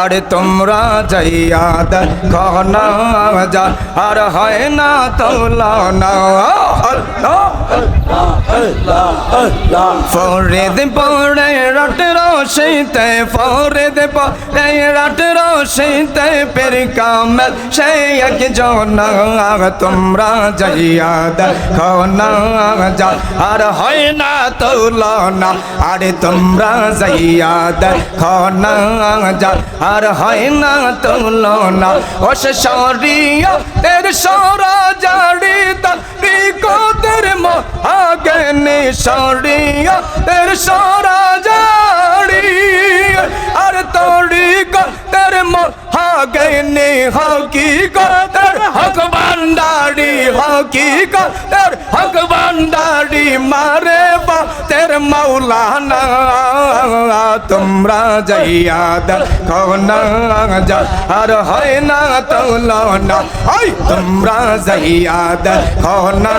আর তোমরা যাইয়া দেখো না, যা, আর হয় না তুলনা আল্লাহ ফরিদ পড়ে রাট রশিতে ফরিদ পড়ে রাট রশিতে পের কামল সেই এক জনা। তোমরা যাইয়া দেখো না, যা, আর হয় না তুলনা আরে তোমরা যাইয়া দেখো না, যা আর হয় না তুলনা। ও সে শরিয়া তের সরা জাড়ি তারি কোদের মহাগনে শরিয়া তের সরা জাড়ি আর তোড়ি তের মহাগনে হক হকিকতের হক ভান্ডারি মারে বা, তের মৌলানা তোমরা যাইয়া দেখো না যা আর হয় না তুলনা ওই তোমরা যাইয়া দেখো না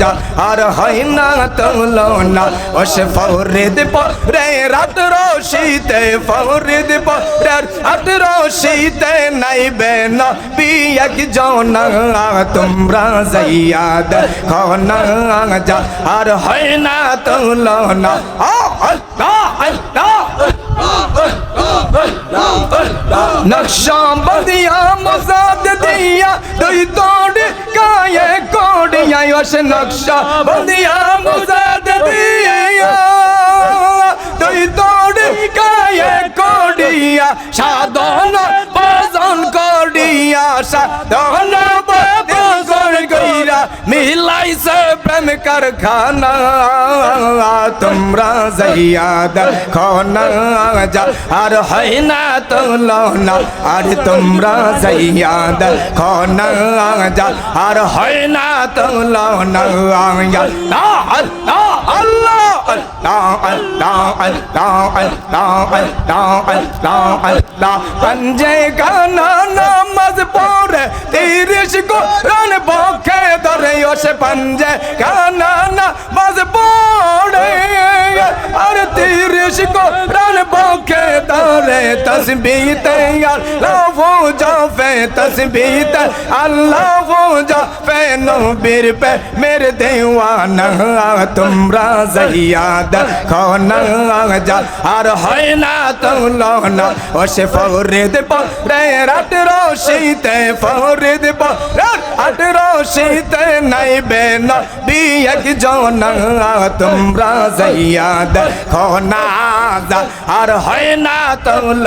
যা আর হয় না তুলনা ও সে ফরিদ পরে রাত রশিতে, ফরিদ পরে রাত রশিতে নাই বেন বিয়াক জনা, তোমরা যাইয়া দেখো না যা আর হয় না আল্লাহ আল্লাহ নকশা বদিয়া, মজাদ দিয়া, দুই তোড় কায়ে কোড়িয়া ওস নকশা বদিয়া, মজাদ দিয়া। দুই তোড় কায়ে কোড়িয়া, সাধন ভজন করিয়া, সাধন প্রেম কারখানা তোমরা জাইয়াদ খনা যা আর হয় না তো লনা আর তোমরা জাইয়াদ খনা যা আর হয় না তো লনা আল্লাহ আল্লাহ पंजे गाना ना ना बस बोड़े अरे तीर को रन बोखे तारे तस्बी तय अल्लाह जाफे तस्बी तय अल्लाह जाफे नबीर पे मेरे देवाना तुमरा जहियाद खोना जा আর হয় না তৌল না ও সে ফরে দেব রে রাত রোশিতে ফরে দেব রাত রোশিতে নাই বে না বি একজন তোমরা যাইয়া দেখো না আর হয় না তৌল